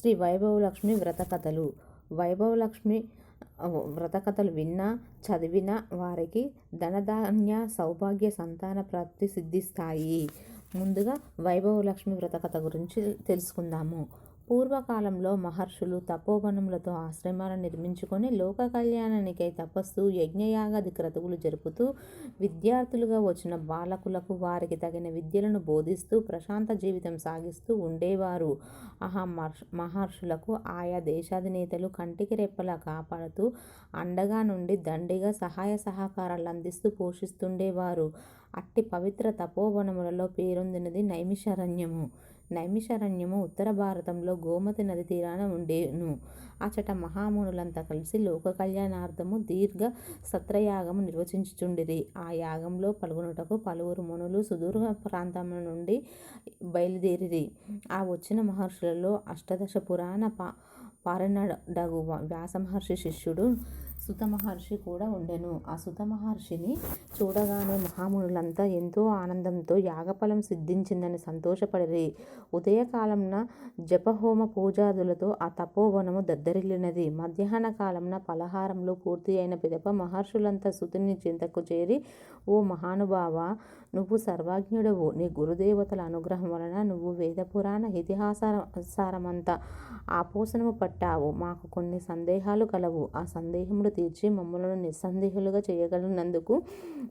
శ్రీ వైభవలక్ష్మి వ్రతకథలు. వైభవలక్ష్మి వ్రతకథలు విన్నా చదివిన వారికి ధనధాన్య సౌభాగ్య సంతాన ప్రాప్తి సిద్ధిస్తాయి. ముందుగా వైభవలక్ష్మి వ్రతకథ గురించి తెలుసుకుందాము. పూర్వకాలంలో మహర్షులు తపోవనములతో ఆశ్రమాలను నిర్మించుకొని లోక కళ్యాణానికై తపస్సు యజ్ఞయాగాది క్రతువులు జరుపుతూ విద్యార్థులుగా వచ్చిన బాలకులకు వారికి తగిన విద్యలను బోధిస్తూ ప్రశాంత జీవితం సాగిస్తూ ఉండేవారు. ఆహా మహర్షులకు ఆయా దేశాధినేతలు కంటికి రెప్పలా కాపాడుతూ అండగా నుండి దండిగా సహాయ సహకారాలు అందిస్తూ పోషిస్తుండేవారు. అట్టి పవిత్ర తపోవనములలో పేరొందినది నైమిషారణ్యము. నైమిషారణ్యము ఉత్తర భారతంలో గోమతి నది తీరాన ఉండేను. అచట మహామునులంతా కలిసి లోక కళ్యాణార్థము దీర్ఘ సత్రయాగము నిర్వచించుచుండిరి. ఆ యాగంలో పాల్గొనుటకు పలువురు మునులు సుదూర ప్రాంతముల నుండి బయలుదేరిరి. ఆ వచ్చిన మహర్షులలో అష్టదశ పురాణ పా పారణడగు వ్యాసమహర్షి శిష్యుడు సుత మహర్షి కూడా ఉండెను. ఆ సుత మహర్షిని చూడగానే మహామునులంతా ఎంతో ఆనందంతో యాగఫలం సిద్ధించిందని సంతోషపడిరి. ఉదయకాలంన జపహోమ పూజాదులతో ఆ తపోవనము దద్దరిల్లినది. మధ్యాహ్న కాలంన పలహారంలో పూర్తి అయిన పిదప మహర్షులంతా సుతుని చింతకు చేరి ఓ మహానుభావ నువ్వు సర్వజ్ఞుడవు. నీ గురుదేవతల అనుగ్రహం వలన నువ్వు వేద పురాణ ఇతిహాసారమంతా ఆపోసనము పట్టావు. మాకు కొన్ని సందేహాలు కలవు. ఆ సందేహములు తీర్చి మమ్మలను నిస్సందేహులుగా చేయగలిగినందుకు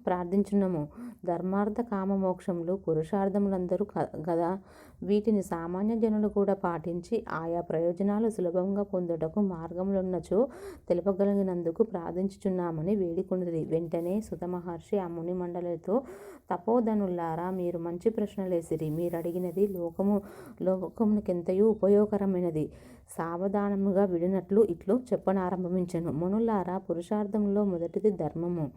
ప్రార్థించున్నాము. ధర్మార్థ కామ మోక్షములు పురుషార్థములందరూ గదా. వీటిని సామాన్య జనులు కూడా పాటించి ఆయా ప్రయోజనాలు సులభంగా పొందుటకు మార్గములున్నచో తెలుపగలిగినందుకు ప్రార్థించుచున్నామని వేడుకొనిరి. వెంటనే సుత మహర్షి ఆ ముని మండలితో తపోధనులారా మీరు మంచి ప్రశ్నలేసిరి. మీరు అడిగినది లోకము లోకమునకెంతయో ఉపయోగకరమైనది. సావధానముగా విడినట్లు ఇట్లు చెప్పనారంభించను. మునులారా పురుషార్థంలో మొదటిది ధర్మము.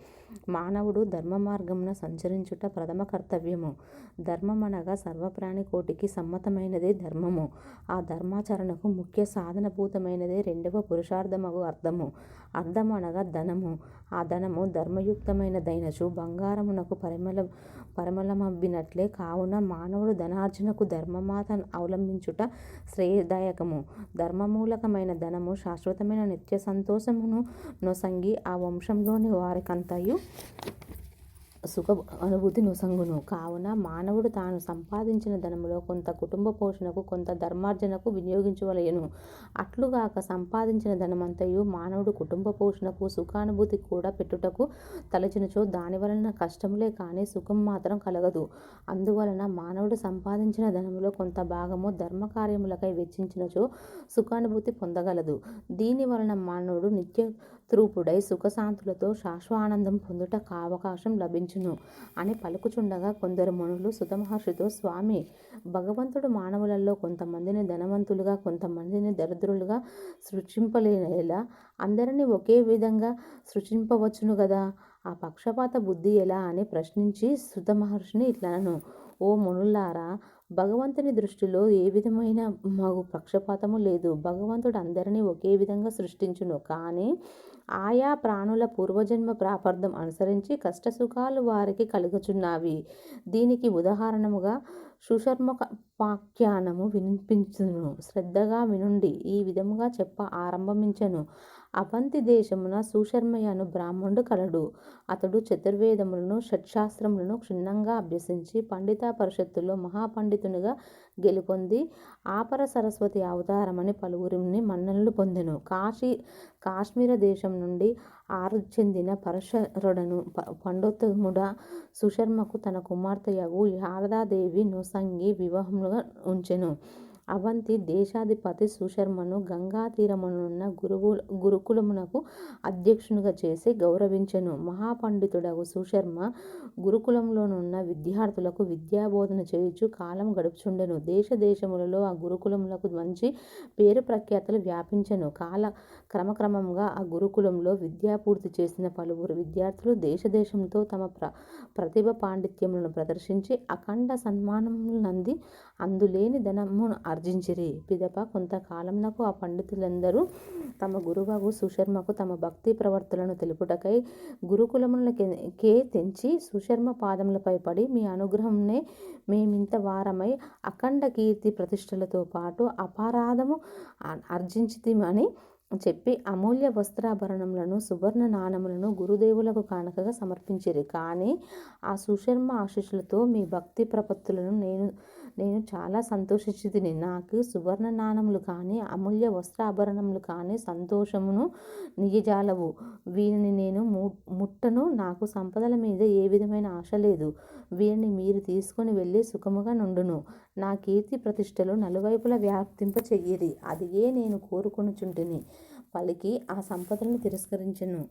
మానవుడు ధర్మ మార్గమున సంచరించుట ప్రథమ కర్తవ్యము. ధర్మమనగా సర్వప్రాణి కోటికి సమ్మతమైనదే ధర్మము. ఆ ధర్మాచరణకు ముఖ్య సాధనభూతమైనదే రెండవ పురుషార్థమగు అర్థము. అర్థమనగా ధనము. ఆ ధనము ధర్మయుక్తమైనదైనచు బంగారమునకు పరిమళ పరిమళమబ్బినట్లే కావున మానవుడు ధనార్జనకు ధర్మమాత అవలంబించుట శ్రేయదాయకము. ధర్మమూలకమైన ధనము శాశ్వతమైన నిత్య సంతోషమును నొసంగి ఆ వంశంలోని వారికంతయు సుఖ అనుభూతి నొసంగును కావున మానవుడు తాను సంపాదించిన ధనములో కొంత కుటుంబ పోషణకు కొంత ధర్మార్జనకు వినియోగించవలయను అట్లుగాక సంపాదించిన ధనమంతయు మానవుడు కుటుంబ పోషణకు సుఖానుభూతి కూడా పెట్టుటకు తలచినచో దాని వలన కష్టములే కానీ సుఖం మాత్రం కలగదు. అందువలన మానవుడు సంపాదించిన ధనములో కొంత భాగము ధర్మకార్యములకై వెచ్చించినచో సుఖానుభూతి పొందగలదు. దీని వలన మానవుడు నిత్య తృపుడై సుఖశాంతులతో శాశ్వానందం పొందుటకు అవకాశం లభించును అని పలుకుచుండగా కొందరు మనులు సుతమహర్షితో స్వామి భగవంతుడు మానవులలో కొంతమందిని ధనవంతులుగా కొంతమందిని దరిద్రులుగా సృష్టింపలేనేలా అందరినీ ఒకే విధంగా సృష్టింపవచ్చును కదా ఆ పక్షపాత బుద్ధి ఎలా? అని ప్రశ్నించి సుతమహర్షిని ఇట్లనను ఓ మునులారా భగవంతుని దృష్టిలో ఏ విధమైన మాకు పక్షపాతము లేదు. భగవంతుడు అందరినీ ఒకే విధంగా సృష్టించును. కానీ ఆయా ప్రాణుల పూర్వజన్మ ప్రాపర్థం అనుసరించి కష్టసుఖాలు వారికి కలుగుచున్నావి. దీనికి ఉదాహరణముగా సుశర్మపాఖ్యానము వినిపించును. శ్రద్ధగా వినుండి ఈ విధముగా చెప్ప ఆరంభించను అవంతి దేశమున సుశర్మయను బ్రాహ్మణుడు కలడు. అతడు చతుర్వేదములను షట్శాస్త్రములను క్షుణ్ణంగా అభ్యసించి పండిత పరిషత్తులో మహాపండితునిగా గెలుపొంది ఆపర సరస్వతి అవతారమని పలువురిని మన్ననలు పొందెను. కాశీ కాశ్మీర దేశం నుండి ఆరు చెందిన పరశరుడను పండోత్తముడ సుశర్మకు తన కుమార్తెయగు శారదాదేవి నొసంగి వివాహముగా ఉంచెను. అవంతి దేశాధిపతి సుశర్మను గంగా తీరమునున్న గురువు గురుకులమునకు అధ్యక్షునిగా చేసి గౌరవించెను. మహాపండితుడగు సుశర్మ గురుకులంలోనున్న విద్యార్థులకు విద్యాబోధన చేయుచు కాలం గడుపుచుండెను. దేశ దేశములలో ఆ గురుకులములకు మంచి పేరు ప్రఖ్యాతలు వ్యాపించెను. కాల క్రమక్రమంగా ఆ గురుకులంలో విద్యా పూర్తి చేసిన పలువురు విద్యార్థులు దేశదేశంతో తమ ప్ర ప్రతిభ పాండిత్యములను ప్రదర్శించి అఖండ సన్మానమునంది అందులేని ధనమును ఆర్జించిరి పిదప కొంతకాలంనకు ఆ పండితులందరూ తమ గురువాగు సుశర్మకు తమ భక్తి ప్రవర్తులను తెలుపుటకై గురుకులములకే తెంచి సుశర్మ పాదములపై పడి మీ అనుగ్రహంనే మేమింత వారమై అఖండ కీర్తి ప్రతిష్టలతో పాటు అపారాధము అర్జించితిమని చెప్పి అమూల్య వస్త్రాభరణములను సువర్ణ నాణములను గురుదేవులకు కానుకగా సమర్పించిరి. కానీ ఆ సుశర్మ ఆశీస్సులతో మీ భక్తి ప్రపత్తులను నేను నేను చాలా సంతోషించింది. నాకు సువర్ణ నాణములు కానీ అమూల్య వస్త్రాభరణములు కానీ సంతోషమును నియజాలవు. వీరిని నేను ము ముట్టను. నాకు సంపదల మీద ఏ విధమైన ఆశ లేదు. వీరిని మీరు తీసుకొని వెళ్ళి సుఖముగా నుండును. నా కీర్తి ప్రతిష్టలు నలువైపులా వ్యాప్తింప చెయ్యిరి అదియే నేను కోరుకొనుచుంటిని. పలికి ఆ సంపదలను తిరస్కరించను.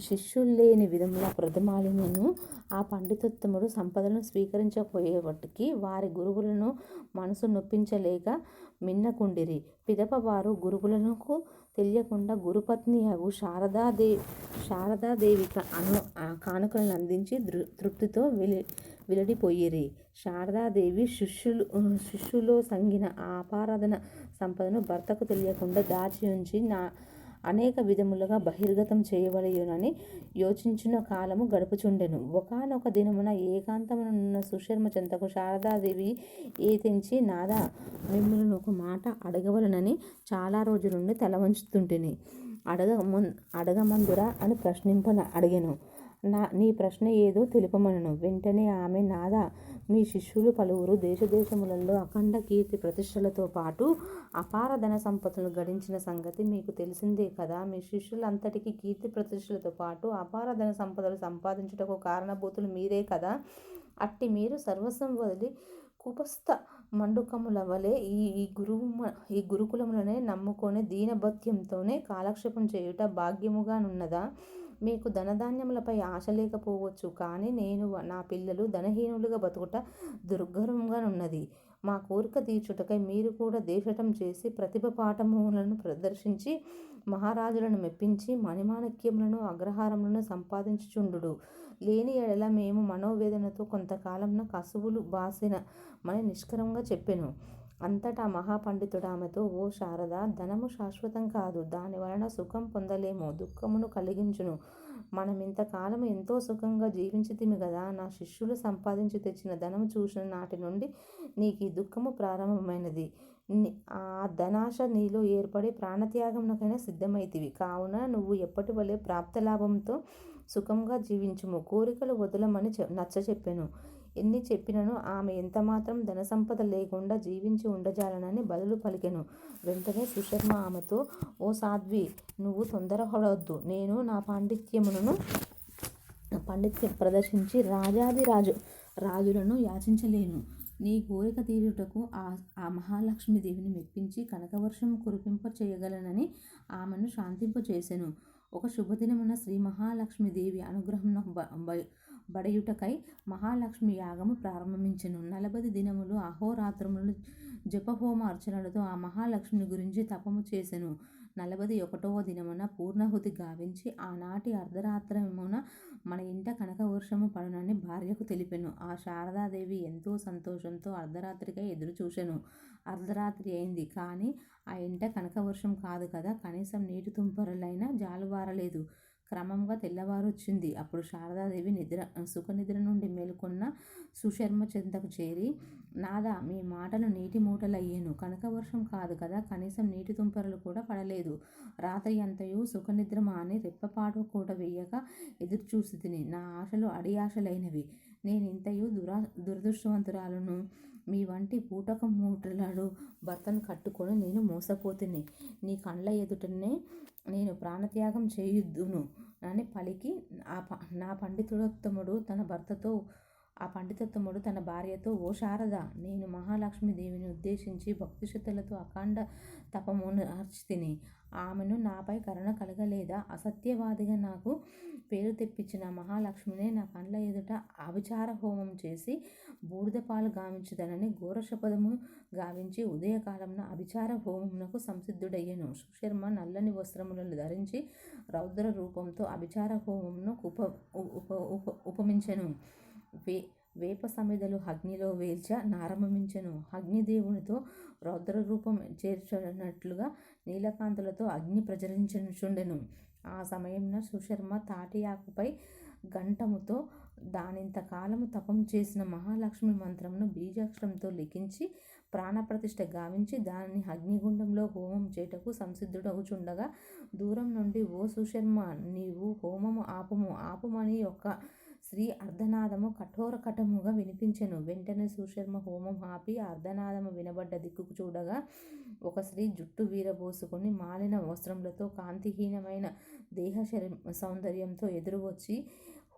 శిష్యుల్లేని విధముల బ్రతిమాలినను ఆ పండితోత్తముడు సంపదలను స్వీకరించకపోయేవటికి వారి గురువులను మనసు నొప్పించలేక మిన్నకుండిరి. పిదప వారు గురువులకు తెలియకుండా గురుపత్ని అగు శారదాదే శారదాదేవికి అను కానుకలను అందించి దృ తృప్తితో వెలి వెల్లడిపోయిరి శారదాదేవి శిష్యులు శిష్యులో సంగిన ఆపారాధన సంపదను భర్తకు తెలియకుండా దాచి ఉంచి నా అనేక విధములుగా బహిర్గతం చేయవలయునని యోచించిన కాలము గడుపుచుండెను. ఒకానొక దినమున ఏకాంతమునున్న సుశర్మ చెంతకు శారదాదేవి ఏ తెంచి నాదా ఒక మాట అడగవలనని చాలా రోజుల నుండి తల వంచుతుంటిని అడగ అడగమందురా అని ప్రశ్నింపన అడిగాను. నా నీ ప్రశ్న ఏదో తెలుపమనను. వెంటనే ఆమె నాదా మీ శిష్యులు పలువురు దేశదేశములలో అఖండ కీర్తి ప్రతిష్టలతో పాటు అపార ధన సంపదలను గడించిన సంగతి మీకు తెలిసిందే కదా. మీ శిష్యులంతటికీ కీర్తి ప్రతిష్టలతో పాటు అపార ధన సంపదలు సంపాదించుటకు కారణభూతులు మీరే కదా. అట్టి మీరు సర్వస్వం వదిలి కుపస్థ మండుకముల వలె ఈ ఈ గురువు ఈ గురుకులములనే నమ్ముకొని దీనభత్యంతోనే కాలక్షేపం చేయుట భాగ్యముగానున్నదా? మీకు ధనధాన్యములపై ఆశ లేకపోవచ్చు. కానీ నేను నా పిల్లలు ధనహీనులుగా బతుకుట దుర్గరంగానున్నది మా కోరిక తీర్చుటకై మీరు కూడా దేశటం చేసి ప్రతిభ పాఠములను ప్రదర్శించి మహారాజులను మెప్పించి మణిమాణిక్యములను అగ్రహారములను సంపాదించుచుండు లేని ఎడల మేము మనోవేదనతో కొంతకాలంన కసువులు బాసిన మని నిష్కరంగా చెప్పెను. అంతటా మహాపండితుడు ఆమెతో ఓ శారద ధనము శాశ్వతం కాదు. దాని వలన సుఖం పొందలేము. దుఃఖమును కలిగించును. మనం ఇంతకాలం ఎంతో సుఖంగా జీవించితిమి కదా నా శిష్యులు సంపాదించి తెచ్చిన ధనము చూసిన నాటి నుండి నీకు ఈ దుఃఖము ప్రారంభమైనది. ఆ ధనాశ నీలో ఏర్పడి ప్రాణత్యాగమునకైనా సిద్ధమైతివి. కావున నువ్వు ఎప్పటి వలె ప్రాప్తలాభంతో సుఖంగా జీవించుము. కోరికలు వదలమని నచ్చ చెప్పాను ఎన్ని చెప్పినను ఆమె ఎంతమాత్రం ధనసంపద లేకుండా జీవించి ఉండజాలనని బదులు పలికెను. వెంటనే సుశర్మ ఆమెతో ఓ సాధ్వి నువ్వు తొందరపడవద్దు నేను నా పాండిత్యమును పాండిత్యం ప్రదర్శించి రాజాది రాజు రాజులను యాచించలేను. నీ కోరిక తీరుటకు ఆ ఆ మహాలక్ష్మీదేవిని మెప్పించి కనకవర్షం కురిపింప చేయగలనని ఆమెను శాంతింపచేసెను. ఒక శుభదినమున శ్రీ మహాలక్ష్మీదేవి అనుగ్రహం బడయుటకై మహాలక్ష్మి యాగము ప్రారంభించెను. నలభై దినములు అహోరాత్రములు జపహోమ అర్చనలతో ఆ మహాలక్ష్మిని గురించి తపము చేసెను. నలభై ఒకటవ దినమున పూర్ణాహుతి గావించి ఆనాటి అర్ధరాత్రమున మన ఇంట కనక వర్షము పడునని భార్యకు తెలిపెను. ఆ శారదాదేవి ఎంతో సంతోషంతో అర్ధరాత్రికై ఎదురు చూశాను అర్ధరాత్రి అయింది కానీ ఆ ఇంట కనక వర్షం కాదు కదా. కనీసం నీటి తుంపరలైనా జాలువారలేదు. క్రమంగా తెల్లవారొచ్చింది. అప్పుడు శారదాదేవి నిద్ర సుఖనిద్ర నుండి మేలుకొన్న సుశర్మ చెంతకు చేరి నాదా మీ మాటలు నీటి మూటలయ్యాను. కనుక వర్షం కాదు కదా కనీసం నీటి తుంపరలు కూడా పడలేదు. రాత్రి అంతయు సుఖనిద్ర మాని రెప్పపాటు కూట వేయక ఎదురు చూసి తిని నా ఆశలు అడి ఆశలైనవి. నేను ఇంతయు దురా దురదృష్టవంతురాలను. మీ వంటి పూటక మూటలాడు భర్తను కట్టుకొని నేను మోసపోతుని. నీ కండ్ల ఎదుటనే నేను ప్రాణత్యాగం చేయుదును. అని పలికి ఆ నా పండితుడోత్తముడు తన భర్తతో ఆ పండితోత్తముడు తన భార్యతో ఓ శారద నేను మహాలక్ష్మీదేవిని ఉద్దేశించి భక్తి అఖండ తపమును తిని ఆమెను నాపై కరుణ కలగలేదా? అసత్యవాదిగా నాకు పేరు తెప్పించిన మహాలక్ష్మినే నా కండ్ల ఎదుట అభిచార హోమం చేసి బూడిద పాలు గావించుదనని ఘోరశపథము గావించి ఉదయకాలంన అభిచార హోమమునకు సంసిద్ధుడయ్యను. సుశర్మ నల్లని వస్త్రములను ధరించి రౌద్ర రూపంతో అభిచార హోమమును ఉప ఉప ఉప ఉపమించెను. వే వేప సమిదలు అగ్నిలో వేల్చ నారంభించెను అగ్నిదేవునితో రౌద్రరూపం చేర్చునట్లుగా నీలకాంతులతో అగ్ని ప్రజ్వలించుచుండెను. ఆ సమయంలో సుశర్మ తాటి ఆకుపై గంటముతో దానింత కాలము తపం చేసిన మహాలక్ష్మి మంత్రమును బీజాక్షరంతో లిఖించి ప్రాణప్రతిష్ఠ గావించి దానిని అగ్నిగుండంలో హోమం చేయుటకు సంసిద్ధుడగుచుండగా దూరం నుండి ఓ సుశర్మ నీవు హోమము ఆపము ఆపుమని ఒక స్త్రీ కఠోర కఠముగా వినిపించెను. వెంటనే సుశర్మ హోమం ఆపి అర్ధనాదము వినబడ్డ దిక్కుకు చూడగా ఒక స్త్రీ జుట్టు వీరబోసుకొని మాలిన వస్త్రములతో కాంతిహీనమైన దేహ సౌందర్యంతో ఎదురు వచ్చి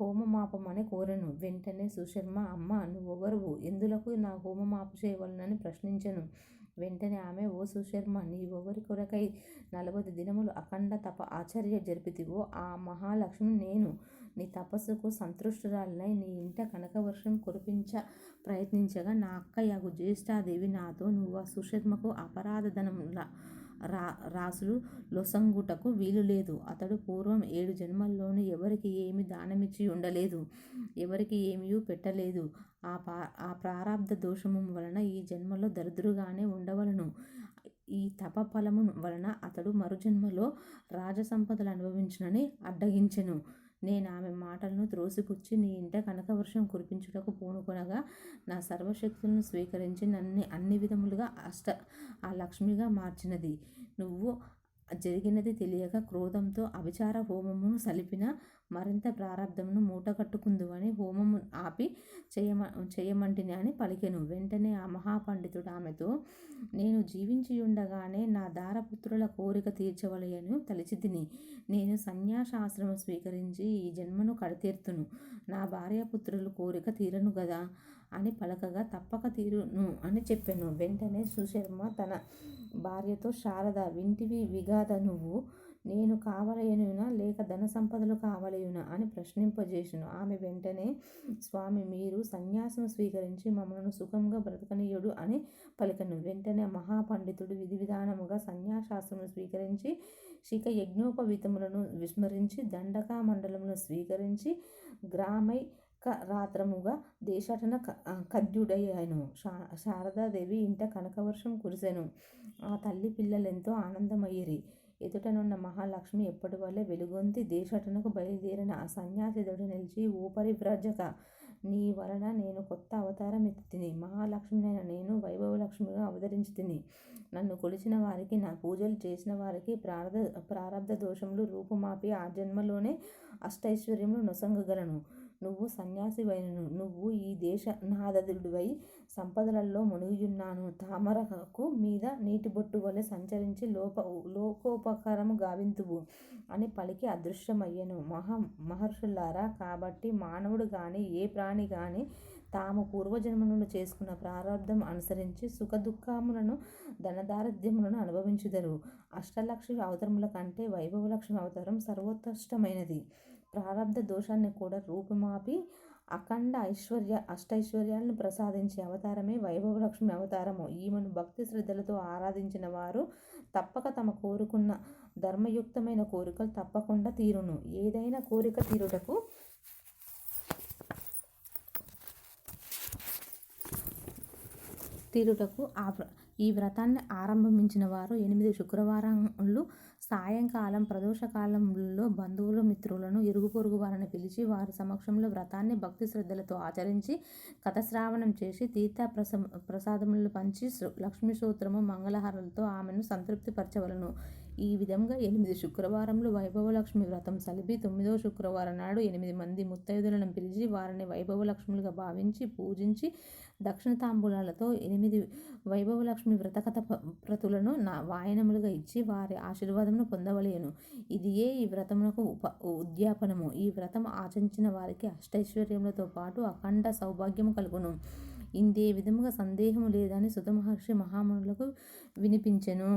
హోమమాపమని కోరెను. వెంటనే సుశర్మ అమ్మ నువ్వెవరువు ఎందులకు నా హోమమాపు చేయవలనని ప్రశ్నించెను. వెంటనే ఆమె ఓ సుశర్మా! నీవెవరి కొరకై నలభై దినములు అఖండ తప ఆచర్య జరిపితివో ఆ మహాలక్ష్మి నేను. నీ తపస్సుకు సంతుష్టురాలినై నీ ఇంట కనకవర్షం కురిపించ ప్రయత్నించగా నా అక్క యగు జ్యేష్ఠాదేవి నాతో నువ్వు ఆ సుశర్మకు అపరాధ ధనముల రా రాసులు లొసంగుటకు వీలులేదు. అతడు పూర్వం ఏడు జన్మల్లోనూ ఎవరికి ఏమి దానమిచ్చి ఉండలేదు ఎవరికి ఏమీ పెట్టలేదు. ఆ పా ఆ ప్రారంధ దోషము వలన ఈ జన్మలో దరిద్రుగానే ఉండవలను ఈ తప ఫలము వలన అతడు మరుజన్మలో రాజసంపదలనుభవించునని అడ్డగించెను. నేను ఆమె మాటలను త్రోసిపుచ్చి నీ ఇంట కనకవర్షం కురిపించుటకు పూనుకొనగా నా సర్వశక్తులను స్వీకరించి నన్ను అన్ని విధములుగా అష్ట ఆ లక్ష్మిగా మార్చినది నువ్వు. జరిగినది తెలియక క్రోధంతో అభిచార హోమమును సలిపిన మరింత ప్రారంధమును మూటగట్టుకుందు అని హోమము ఆపి చేయమ చేయమంటిని అని పలికెను. వెంటనే ఆ మహాపండితుడు ఆమెతో నేను జీవించియుండగానే నా దారపుత్రుల కోరిక తీర్చవలయను తలిచితిని నేను సన్యాసాశ్రమం స్వీకరించి ఈ జన్మను కడతీర్తును. నా భార్యాపుత్రుల కోరిక తీరను గదా అని పలకగా తప్పక తీరును అని చెప్పాను. వెంటనే సుశర్మ తన భార్యతో శారద వింటివి విగాద నువ్వు. నేను కావలయునా లేక ధన సంపదలు కావలయునా? అని ప్రశ్నింపజేసెను. ఆమె వెంటనే స్వామి మీరు సన్యాసం స్వీకరించి మమ్మల్ని సుఖంగా బ్రతకనీయుడు అని పలికను. వెంటనే మహాపండితుడు విధి విధానముగా సన్యాసాశ్రమము స్వీకరించి శిఖ యజ్ఞోపవీతములను విస్మరించి దండకా మండలమును స్వీకరించి గ్రామైకరాత్రముగా దేశాటన కద్యుడయ్యెను. శారదాదేవి ఇంట కనకవర్షం కురిసెను. ఆ తల్లి పిల్లలెంతో ఆనందమయ్యిరి ఎదుటనున్న మహాలక్ష్మి ఎప్పటివలె వెలుగొంది దేశాటనకు బయలుదేరిన ఆ సన్యాసి నిలిచి ఊపరి పరివ్రాజకా! నీ వలన నేను కొత్త అవతారం అవతారమెత్తితిని. మహాలక్ష్మినైన నేను వైభవలక్ష్మిగా అవతరించితిని. నన్ను కొలిచిన వారికి నా పూజలు చేసిన వారికి ప్రారబ్ధ దోషములు రూపుమాపి ఆ జన్మలోనే అష్టైశ్వర్యములు నొసంగగలను. నువ్వు సన్యాసివైనను నువ్వు ఈ దేశ దేశనాథుడవై సంపదలలో మునిగియున్నాను. తామరకు మీద నీటి బొట్టు వలె సంచరించి లోప లోకోపకారము గావింతువు అని పలికి అదృశ్యమయ్యెను. మహర్షులారా కాబట్టి మానవుడు కానీ ఏ ప్రాణి కానీ తాము పూర్వజన్మలలో చేసుకున్న ప్రారబ్ధము అనుసరించి సుఖదుఃఖములను ధనదారిద్ర్యములను అనుభవించుదరు అష్టలక్ష్మి అవతారములకంటే వైభవలక్ష్మి అవతారం సర్వోత్కృష్టమైనది. ప్రారంభ దోషాన్ని కూడా రూపుమాపి అఖండ ఐశ్వర్య అష్టైశ్వర్యాలను ప్రసాదించే అవతారమే వైభవలక్ష్మి అవతారము. ఈమెను భక్తి శ్రద్ధలతో ఆరాధించిన వారు తప్పక తమ కోరుకున్న ధర్మయుక్తమైన కోరికలు తప్పకుండా తీరును. ఏదైనా కోరిక తీరుటకు తీరుటకు ఆ ఈ వ్రతాన్ని ఆరంభించిన వారు ఎనిమిది శుక్రవారంలో సాయంకాలం ప్రదోషకాలంలో బంధువులు మిత్రులను ఇరుగు పొరుగు వారిని పిలిచి వారి సమక్షంలో వ్రతాన్ని భక్తి శ్రద్ధలతో ఆచరించి కథశ్రావణం చేసి తీర్థ ప్రస ప్రసాదములు పంచి లక్ష్మీ సూత్రము మంగళహారతులతో ఆమెను సంతృప్తి పరచవలెను. ఈ విధంగా ఎనిమిది శుక్రవారంలో వైభవలక్ష్మి వ్రతం సలిపి తొమ్మిదో శుక్రవారం నాడు ఎనిమిది మంది ముత్తైదులను పిలిచి వారిని వైభవలక్ష్ములుగా భావించి పూజించి దక్షిణతాంబూలాలతో ఎనిమిది వైభవలక్ష్మి వ్రతులను ప్రతులను వాయనములుగా ఇచ్చి వారి ఆశీర్వాదమును పొందవలేను ఇదియే ఈ వ్రతమునకు ఉద్యాపనము. ఈ వ్రతం ఆచరించిన వారికి అష్టైశ్వర్యములతో పాటు అఖండ సౌభాగ్యము కలుగును. ఇందే విధముగా సందేహము లేదని సుతమహర్షి మహామునులకు వినిపించెను.